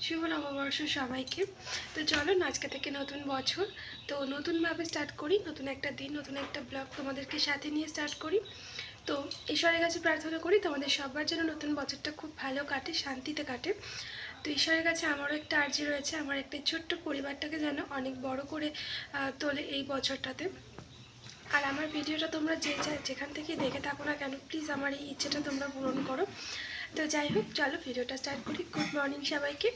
শুভ নববর্ষ সবাইকে। তো চলো আজকে থেকে নতুন বছর। তো নতুনভাবে স্টার্ট করি, নতুন একটা দিন, নতুন একটা ব্লগ তোমাদেরকে সাথে নিয়ে স্টার্ট করি। তো ঈশ্বরের কাছে প্রার্থনা করি, তোমাদের সবার জন্য নতুন বছরটা খুব ভালো কাটে, শান্তিতে কাটে। তো ঈশ্বরের কাছে আমারও একটা আর্জি রয়েছে, আমার একটা ছোট্ট পরিবারটাকে যেন অনেক বড় করে তোলে এই বছরটাতে। আর আমার ভিডিওটা তোমরা যা- যেখান থেকে দেখে থাকো না কেন প্লিজ আমার এই ইচ্ছেটা তোমরা পূরণ করো। তো যাই হোক, চলো ভিডিওটা স্টার্ট করি। গুড মর্নিং সবাইকে।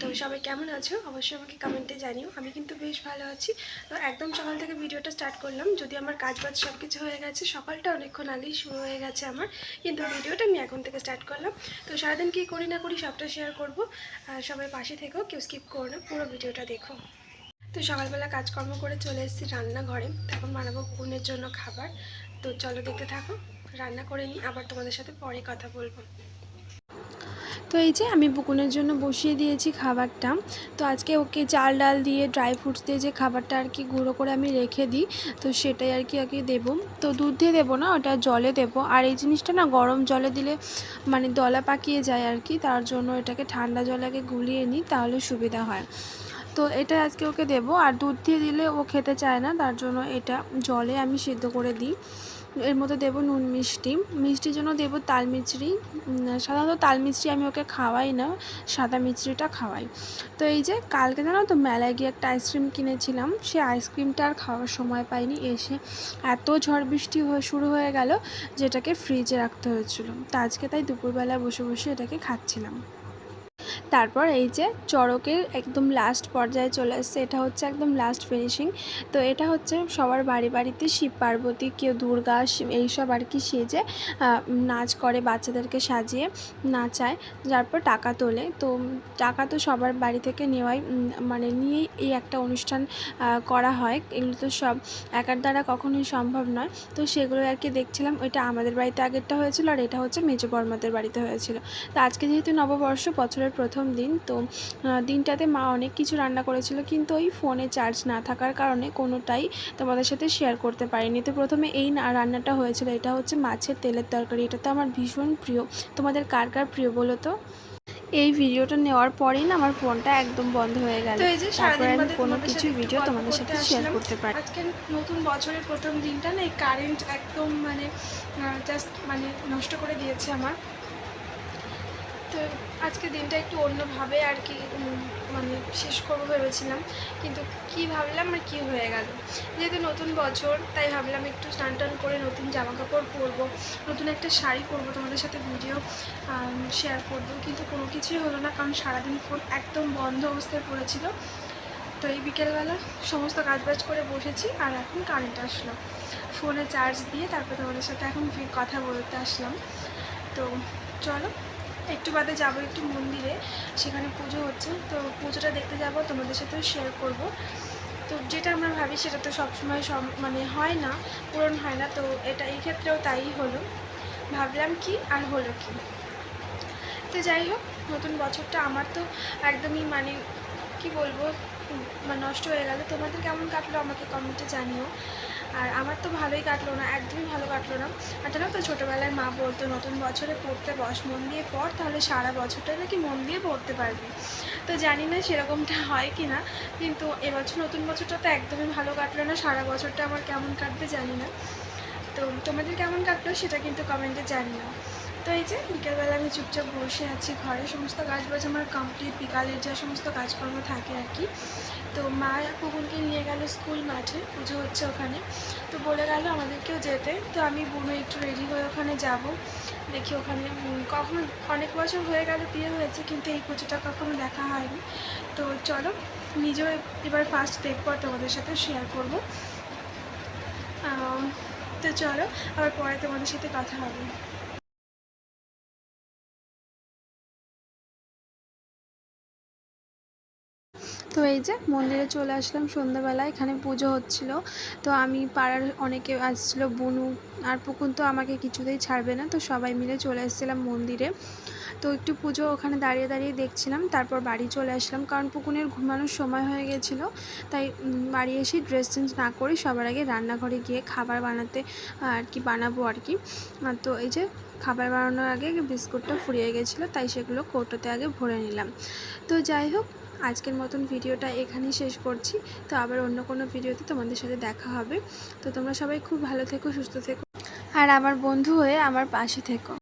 তো সবাই কেমন আছো? অবশ্যই আমাকে কমেন্টে জানিও। আমি কিন্তু বেশ ভালো আছি। তো একদম সকাল থেকে ভিডিওটা স্টার্ট করলাম। যদি আমার কাজ বাজ সব কিছু হয়ে গেছে, সকালটা অনেকক্ষণ আগেই শুরু হয়ে গেছে আমার। কিন্তু ভিডিওটা আমি এখন থেকে স্টার্ট করলাম। তো সারাদিন কী করি না করি সবটা শেয়ার করব। আর সবাই পাশে থেকেও কেউ স্কিপ করো না। পুরো ভিডিওটা দেখো। তো সকালবেলা কাজকর্ম করে চলে এসেছি রান্নাঘরে। এখন বানাবো বোনের জন্য খাবার। তো চলো দেখতে থাকো। রান্না করে নিই। আবার তোমাদের সাথে পরে কথা বলব। তো এই যে আমি বুকুনের জন্য বসিয়ে দিয়েছি খাবারটা, তো আজকে ওকে চাল ডাল দিয়ে ড্রাই ফ্রুটস দিয়ে যে খাবারটা আর কি গুঁড়ো করে আমি রেখে দিই, তো সেটাই আর কি ওকে দেবো। তো দুধ দিয়ে দেবো না, ওটা জলে দেবো। আর এই জিনিসটা না গরম জলে দিলে মানে দলা পাকিয়ে যায় আর কি, তার জন্য এটাকে ঠান্ডা জলে আগে গুলিয়ে নিই, তাহলে সুবিধা হয়। তো এটা আজকে ওকে দেবো। আর দুধ দিয়ে দিলে ও খেতে চায় না, তার জন্য এটা জলে আমি সিদ্ধ করে দিই। এর মধ্যে দেবো নুন মিষ্টি। মিষ্টির জন্য দেবো তাল মিছরি। সাধারণত তাল মিছরি আমি ওকে খাওয়াই না, সাদা মিছরিটা খাওয়াই। তো এই যে কালকে জানো তো মেলায় গিয়ে একটা আইসক্রিম কিনেছিলাম, সে আইসক্রিমটা আর খাওয়ার সময় পাইনি, এসে এত ঝড় বৃষ্টি হয়ে শুরু হয়ে গেল, যেটাকে ফ্রিজে রাখতে হয়েছিল। তো আজকে তাই দুপুরবেলা বসে বসে এটাকে খাচ্ছিলাম। তারপর এই যে চড়কের একদম লাস্ট পর্যায়ে চলে এসছে এটা হচ্ছে একদম লাস্ট ফিনিশিং তো এটা হচ্ছে সবার বাড়ি বাড়িতে শিব পার্বতী, কেউ দুর্গা এইসব আর কি সেজে নাচ করে, বাচ্চাদেরকে সাজিয়ে নাচায় তারপর টাকা তোলে। তো টাকা তো সবার বাড়ি থেকে নেওয়াই মানে নিয়েই এই একটা অনুষ্ঠান করা হয়। এগুলো তো সব একার দ্বারা কখনোই সম্ভব নয়। তো সেগুলো আর কি দেখছিলাম, ওইটা আমাদের বাড়িতে আগেরটা হয়েছিল, আর এটা হচ্ছে মেজো বর্মাদের বাড়িতে হয়েছিল। তো আজকে যেহেতু নববর্ষ, বছরের প্রথম দিন। তো দিনটাতে মা অনেক কিছু রান্না করেছিল কিন্তু ওই ফোনে চার্জ না থাকার কারণে কোনোটাই তোমাদের সাথে শেয়ার করতে পারিনি। তো প্রথমে এই রান্নাটা হয়েছিল। এটা হচ্ছে মাছের তেলের তরকারি। এটা তো আমার ভীষণ প্রিয়। তোমাদের কার কার প্রিয় বলো তো? এই ভিডিওটা নেওয়ার পরেই না আমার ফোনটা একদম বন্ধ হয়ে গেল। তো এই যে তারপরে আমি কোনো কিছু ভিডিও তোমাদের সাথে শেয়ার করতে পারি। আজকে নতুন বছরের প্রথম দিনটা না এই কারেন্ট একদম মানে জাস্ট মানে নষ্ট করে দিয়েছে আমার। তো আজকে দিনটা একটু অন্যভাবে আর কি মানে শেষ করব ভেবেছিলাম। কিন্তু কি ভাবলাম আর কি হয়ে গেল। যেহেতু নতুন বছর, তাই ভাবলাম একটু স্নান টান করে নতুন জামা কাপড় পরবো, নতুন একটা শাড়ি পরবো, তোমাদের সাথে ভিডিও শেয়ার করব। কিন্তু কোনো কিছুই হলো না, কারণ সারাদিন ফোন একদম বন্ধ অবস্থায় পড়েছিল। তো এই বিকেলবেলা সমস্ত কাজবাজ করে বসেছি আর এখন কারেন্ট আসলো। ফোনে চার্জ দিয়ে তারপর তোমাদের সাথে এখন কথা বলতে আসলাম। তো চলো একটু বাদে যাব একটু মন্দিরে, সেখানে পুজো হচ্ছে, তো পুজোটা দেখতে যাব, তোমাদের সাথেও শেয়ার করব। তো যেটা আমরা ভাবি সেটা তো সবসময় সব মানে হয় না, পূরণ হয় না, তো এটা এই ক্ষেত্রেও তাই হলো। ভাবলাম কি আর হলো কি? তো যাই হোক, নতুন বছরটা আমার তো একদমই মানে কি বলব? মানে নষ্ট হয়ে গেল। তোমাদের কেমন কাটলো আমাকে কমেন্টে জানিও। আর আমার তো ভালোই কাটলো না, একদমই ভালো কাটলো না। আর জানো তো, ছোটোবেলায় মা বলতো, নতুন বছরে পড়তে বস, মন দিয়ে পড়, তাহলে সারা বছরটা নাকি মন দিয়ে পড়তে পারবি। তো জানি না সেরকমটা হয় কি না কিন্তু এবছর নতুন বছরটা তো একদমই ভালো কাটলো না, সারা বছরটা আমার কেমন কাটবে জানি না। তো তোমাদের কেমন কাটলো সেটা কিন্তু কমেন্টে জানিও। তো এই যে বিকেলবেলা আমি চুপচাপ বসে আছি ঘরে, সমস্ত কাজবাজ আমার কমপ্লিট বিকালের যা সমস্ত কাজকর্ম থাকে আর কি। তো মা কুকুরকে নিয়ে গেল স্কুল মাঠে, পুজো হচ্ছে ওখানে। তো বলে গেল আমাদেরকেও যেতে। তো আমি বোনো একটু রেডি হয়ে ওখানে যাব। দেখি ওখানে কখনো অনেক বছর হয়ে গেল বিয়ে হয়েছে, কিন্তু এই পুজোটা কখনো দেখা হয়নি। তো চলো, নিজেও এবার ফার্স্ট দেখব তোমাদের সাথে শেয়ার করব। তো চলো, আবার পরে তোমাদের সাথে কথা হবে। তো এই যে মন্দিরে চলে আসলাম সন্ধ্যাবেলা এখানে পুজো হচ্ছিল। তো আমি পাড়ার অনেকে আসছিল, বনু আর পুকুন তো আমাকে কিছুতেই ছাড়বে না, তো সবাই মিলে চলে এসেছিলাম মন্দিরে। তো একটু পুজো ওখানে দাঁড়িয়ে দাঁড়িয়ে দেখছিলাম, তারপর বাড়ি চলে আসলাম। কারণ পুকুনের ঘুমানোর সময় হয়ে গেছিল, তাই বাড়ি এসে ড্রেস চেঞ্জ না করে সবার আগে রান্নাঘরে গিয়ে খাবার বানাতে আর কি বানাবো আর কি। তো এই যে খাবার বানানোর আগে বিস্কুটটা ফুরিয়ে গেছিল, তাই সেগুলো কৌটোতে আগে ভরে নিলাম। তো যাই হোক আজকের মতন ভিডিওটা এখানেই শেষ করছি। তো আবার অন্য কোনো ভিডিওতে তোমাদের সাথে দেখা হবে। তো তোমরা সবাই খুব ভালো থেকো, সুস্থ থেকো। আর আমার বন্ধু হয়ে আমার পাশে থেকো।